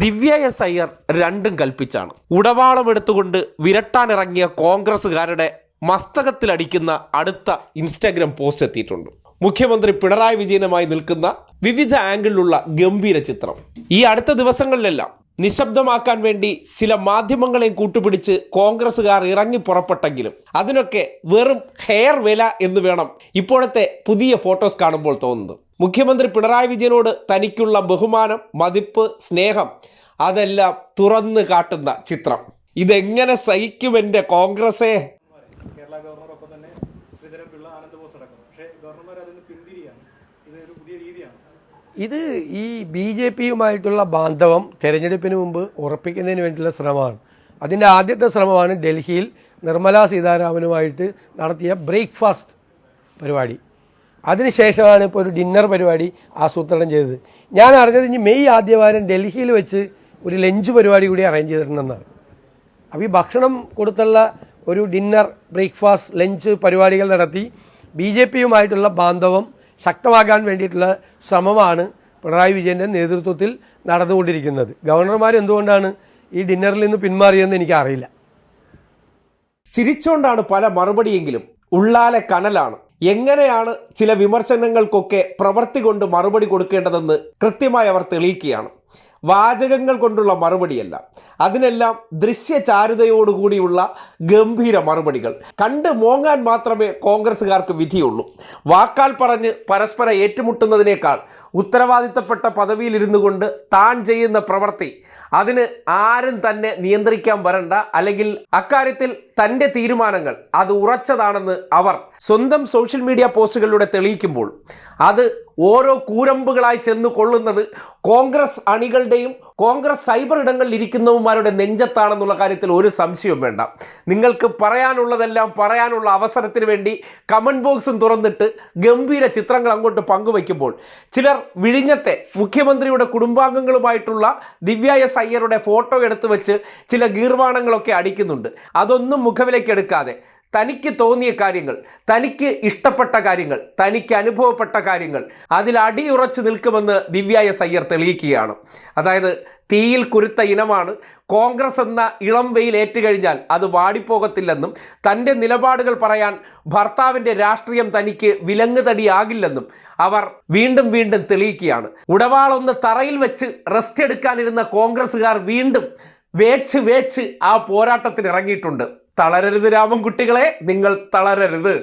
ദിവ്യ S Iyer രണ്ടും കൽപ്പിച്ചാണ്. ഉടവാളം എടുത്തുകൊണ്ട് വിരട്ടാനിറങ്ങിയ കോൺഗ്രസ്സുകാരുടെ മസ്തകത്തിലടിക്കുന്ന അടുത്ത ഇൻസ്റ്റാഗ്രാം പോസ്റ്റ് എത്തിയിട്ടുണ്ട്. മുഖ്യമന്ത്രി പിണറായി വിജയനുമായി നിൽക്കുന്ന വിവിധ ആംഗിളിലുള്ള ഗംഭീര ചിത്രം. ഈ അടുത്ത ദിവസങ്ങളിലെല്ലാം നിശബ്ദമാക്കാൻ വേണ്ടി ചില മാധ്യമങ്ങളെയും കൂട്ടുപിടിച്ച് കോൺഗ്രസ്സുകാർ ഇറങ്ങി പുറപ്പെട്ടെങ്കിലും അതിനൊക്കെ വെറും ഹെയർ വില എന്ന് വേണം ഇപ്പോഴത്തെ പുതിയ ഫോട്ടോസ് കാണുമ്പോൾ തോന്നുന്നത്. മുഖ്യമന്ത്രി പിണറായി വിജയനോട് തനിക്കുള്ള ബഹുമാനം മതിപ്പ് സ്നേഹം അതെല്ലാം തുറന്നു കാട്ടുന്ന ചിത്രം. ഇതെങ്ങനെ സഹിക്കും എന്റെ കോൺഗ്രസേ കേരള ഗവർണറൊപ്പം തന്നെ ആനന്ദ് ബോസ് അടക്കം. പക്ഷേ ഗവർണർമാർ അതിൽ നിന്ന് പിന്തിരിയാണ്. ഇത് ഒരു പുതിയ രീതിയാണ്. ഇത് ഈ ബി ജെ പിയുമായിട്ടുള്ള ബാന്ധവം തെരഞ്ഞെടുപ്പിന് മുമ്പ് ഉറപ്പിക്കുന്നതിന് വേണ്ടിയുള്ള ശ്രമമാണ്. അതിന്റെ ആദ്യത്തെ ശ്രമമാണ് ഡൽഹിയിൽ നിർമ്മലാ സീതാരാമനുമായിട്ട് നടത്തിയ ബ്രേക്ക്ഫാസ്റ്റ് പരിപാടി. അതിനുശേഷമാണ് ഇപ്പോൾ ഒരു ഡിന്നർ പരിപാടി ആസൂത്രണം ചെയ്തത്. ഞാൻ അറിഞ്ഞത് ഇനി മെയ് ആദ്യവാരം ഡൽഹിയിൽ വെച്ച് ഒരു ലഞ്ച് പരിപാടി കൂടി അറേഞ്ച് ചെയ്തിട്ടുണ്ടെന്നാണ്. അപ്പോൾ ഈ ഭക്ഷണം കൊടുത്തുള്ള ഒരു ഡിന്നർ ബ്രേക്ക്ഫാസ്റ്റ് ലഞ്ച് പരിപാടികൾ നടത്തി ബി ജെ പിയുമായിട്ടുള്ള ബാന്ധവം ശക്തമാകാൻ വേണ്ടിയിട്ടുള്ള ശ്രമമാണ് പിണറായി വിജയന്റെ നേതൃത്വത്തിൽ നടന്നുകൊണ്ടിരിക്കുന്നത്. ഗവർണർമാർ എന്തുകൊണ്ടാണ് ഈ ഡിന്നറിൽ നിന്ന് പിന്മാറിയെന്ന് എനിക്കറിയില്ല. ചിരിച്ചുകൊണ്ടാണ് പല മറുപടിയെങ്കിലും ഉള്ളാലെ കനലാണ്. എങ്ങനെയാണ് ചില വിമർശനങ്ങൾക്കൊക്കെ പ്രവൃത്തി കൊണ്ട് മറുപടി കൊടുക്കേണ്ടതെന്ന് കൃത്യമായി അവർ തെളിയിക്കുകയാണ്. വാചകങ്ങൾ കൊണ്ടുള്ള മറുപടിയല്ല. അതിനെല്ലാം ദൃശ്യചാരുതയോടുകൂടിയുള്ള ഗംഭീര മറുപടികൾ. കണ്ട് മോങ്ങാൻ മാത്രമേ കോൺഗ്രസ്സുകാർക്ക് വിധിയുള്ളൂ. വാക്കാൽ പറഞ്ഞ് പരസ്പര ഏറ്റുമുട്ടുന്നതിനേക്കാൾ ഉത്തരവാദിത്തപ്പെട്ട പദവിയിലിരുന്നു കൊണ്ട് താൻ ചെയ്യുന്ന പ്രവൃത്തി അതിന് ആരും തന്നെ നിയന്ത്രിക്കാൻ വരണ്ട അല്ലെങ്കിൽ അക്കാര്യത്തിൽ തന്റെ തീരുമാനങ്ങൾ അത് ഉറച്ചതാണെന്ന് അവർ സ്വന്തം സോഷ്യൽ മീഡിയ പോസ്റ്റുകളിലൂടെ തെളിയിക്കുമ്പോൾ അത് ഓരോ കൂരമ്പുകളായി ചെന്ന് കൊള്ളുന്നത് കോൺഗ്രസ് അണികളുടെയും കോൺഗ്രസ് സൈബർ ഇടങ്ങളിൽ ഇരിക്കുന്നവന്മാരുടെ നെഞ്ചത്താണെന്നുള്ള കാര്യത്തിൽ ഒരു സംശയവും വേണ്ട. നിങ്ങൾക്ക് പറയാനുള്ളതെല്ലാം പറയാനുള്ള അവസരത്തിന് വേണ്ടി കമന്റ് ബോക്സും തുറന്നിട്ട് ഗംഭീര ചിത്രങ്ങൾ അങ്ങോട്ട് പങ്കുവയ്ക്കുമ്പോൾ ചിലർ വിഴിഞ്ഞത്തെ മുഖ്യമന്ത്രിയുടെ കുടുംബാംഗങ്ങളുമായിട്ടുള്ള ദിവ്യ എസ് അയ്യരുടെ ഫോട്ടോ എടുത്തു വെച്ച് ചില ഗീർവാണങ്ങളൊക്കെ അടിക്കുന്നുണ്ട്. അതൊന്നും മുഖവിലേക്ക് എടുക്കാതെ തനിക്ക് തോന്നിയ കാര്യങ്ങൾ തനിക്ക് ഇഷ്ടപ്പെട്ട കാര്യങ്ങൾ തനിക്ക് അനുഭവപ്പെട്ട കാര്യങ്ങൾ അതിൽ അടിയുറച്ച് നിൽക്കുമെന്ന് ദിവ്യ എസ് അയ്യർ തെളിയിക്കുകയാണ്. അതായത് തീയിൽ കുരുത്ത ഇനമാണ്. കോൺഗ്രസ് എന്ന ഇളം വെയിൽ ഏറ്റുകഴിഞ്ഞാൽ അത് വാടിപ്പോകത്തില്ലെന്നും തന്റെ നിലപാടുകൾ പറയാൻ ഭർത്താവിന്റെ രാഷ്ട്രീയം തനിക്ക് വിലങ്ങുതടിയാകില്ലെന്നും അവർ വീണ്ടും വീണ്ടും തെളിയിക്കുകയാണ്. ഉടവാളൊന്ന് തറയിൽ വെച്ച് റെസ്റ്റ് എടുക്കാനിരുന്ന കോൺഗ്രസ്സുകാർ വീണ്ടും വേച്ച് വേച്ച് ആ പോരാട്ടത്തിന് ഇറങ്ങിയിട്ടുണ്ട് തളരരുത് രാമൻകുട്ടികളെ നിങ്ങൾ തളരരുത്.